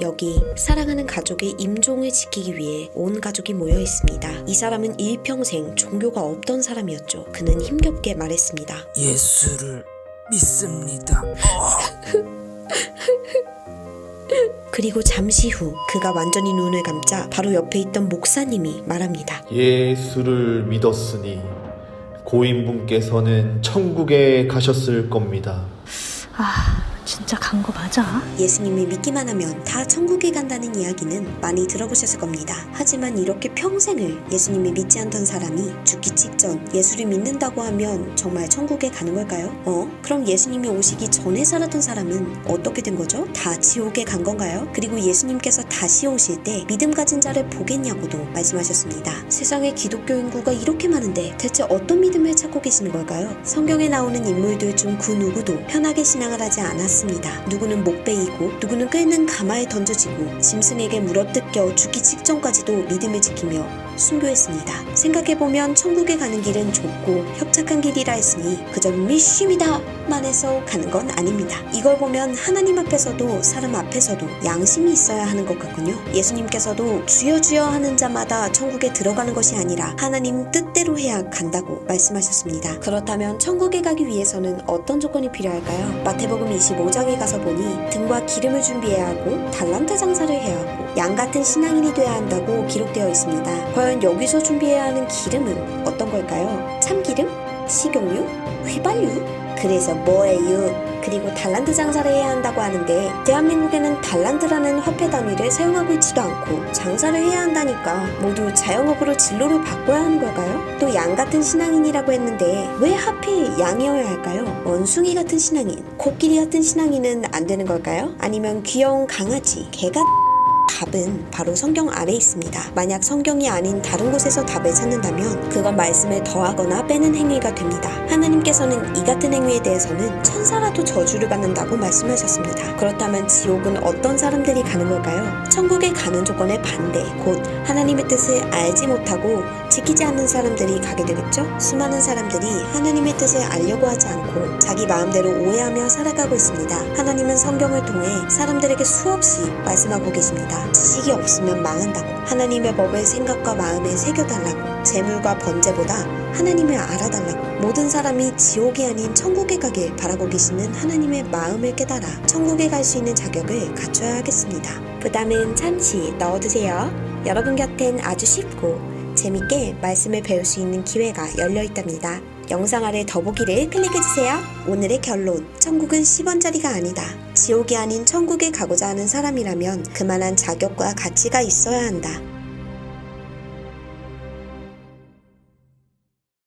여기 사랑하는 가족의 임종을 지키기 위해 온 가족이 모여 있습니다. 이 사람은 일평생 종교가 없던 사람이었죠. 그는 힘겹게 말했습니다. 예수를 믿습니다. 그리고 잠시 후 그가 완전히 눈을 감자 바로 옆에 있던 목사님이 말합니다. 예수를 믿었으니 고인분께서는 천국에 가셨을 겁니다. 아, 진짜 간 거 맞아? 예수님을 믿기만 하면 다 천국에 간다는 이야기는 많이 들어보셨을 겁니다. 하지만 이렇게 평생을 예수님을 믿지 않던 사람이 죽기 직전 예수를 믿는다고 하면 정말 천국에 가는 걸까요? 어? 그럼 예수님이 오시기 전에 살았던 사람은 어떻게 된 거죠? 다 지옥에 간 건가요? 그리고 예수님께서 다시 오실 때 믿음 가진 자를 보겠냐고도 말씀하셨습니다. 세상에 기독교 인구가 이렇게 많은데 대체 어떤 믿음을 찾고 계시는 걸까요? 성경에 나오는 인물들 중 그 누구도 편하게 신앙을 하지 않았 습니다. 누구는 목베이고 누구는 끓는 가마에 던져지고 짐승에게 물어뜯겨 죽기 직전까지도 믿음을 지키며 순교했습니다. 생각해보면 천국에 가는 길은 좁고 협착한 길이라 했으니 그저 믿습니다만 해서 가는 건 아닙니다. 이걸 보면 하나님 앞에서도 사람 앞에서도 양심이 있어야 하는 것 같군요. 예수님께서도 주여 주여 하는 자마다 천국에 들어가는 것이 아니라 하나님 뜻대로 해야 간다고 말씀하셨습니다. 그렇다면 천국에 가기 위해서는 어떤 조건이 필요할까요? 마태복음 25 장에 가서 보니 등과 기름을 준비해야 하고 달란트 장사를 해야 하고 양 같은 신앙인이 돼야 한다고 기록되어 있습니다. 과연 여기서 준비해야 하는 기름은 어떤 걸까요? 참기름? 식용유? 휘발유? 그래서 뭐예요? 그리고 달란트 장사를 해야 한다고 하는데 대한민국에는 달란트라는 화폐 단위를 사용하고 있지도 않고 장사를 해야 한다니까 모두 자영업으로 진로를 바꿔야 하는 걸까요? 또 양 같은 신앙인이라고 했는데 왜 하필 양이어야 할까요? 원숭이 같은 신앙인, 코끼리 같은 신앙인은 안 되는 걸까요? 아니면 귀여운 강아지, 개가 답은 바로 성경 안에 있습니다. 만약 성경이 아닌 다른 곳에서 답을 찾는다면 그건 말씀을 더하거나 빼는 행위가 됩니다. 하나님께서는 이 같은 행위에 대해서는 천사라도 저주를 받는다고 말씀하셨습니다. 그렇다면 지옥은 어떤 사람들이 가는 걸까요? 천국에 가는 조건의 반대, 곧 하나님의 뜻을 알지 못하고 지키지 않는 사람들이 가게 되겠죠? 수많은 사람들이 하나님의 뜻을 알려고 하지 않고 자기 마음대로 오해하며 살아가고 있습니다. 하나님은 성경을 통해 사람들에게 수없이 말씀하고 계십니다. 지식이 없으면 망한다고. 하나님의 법을 생각과 마음에 새겨달라고. 재물과 번제보다 하나님을 알아달라고. 모든 사람이 지옥이 아닌 천국에 가길 바라고 계시는 하나님의 마음을 깨달아 천국에 갈 수 있는 자격을 갖춰야 하겠습니다. 부담은 잠시 넣어두세요. 여러분 곁엔 아주 쉽고 재밌게 말씀을 배울 수 있는 기회가 열려 있답니다. 영상 아래 더보기를 클릭해주세요. 오늘의 결론. 천국은 10원짜리가 아니다. 지옥이 아닌 천국에 가고자 하는 사람이라면 그만한 자격과 가치가 있어야 한다.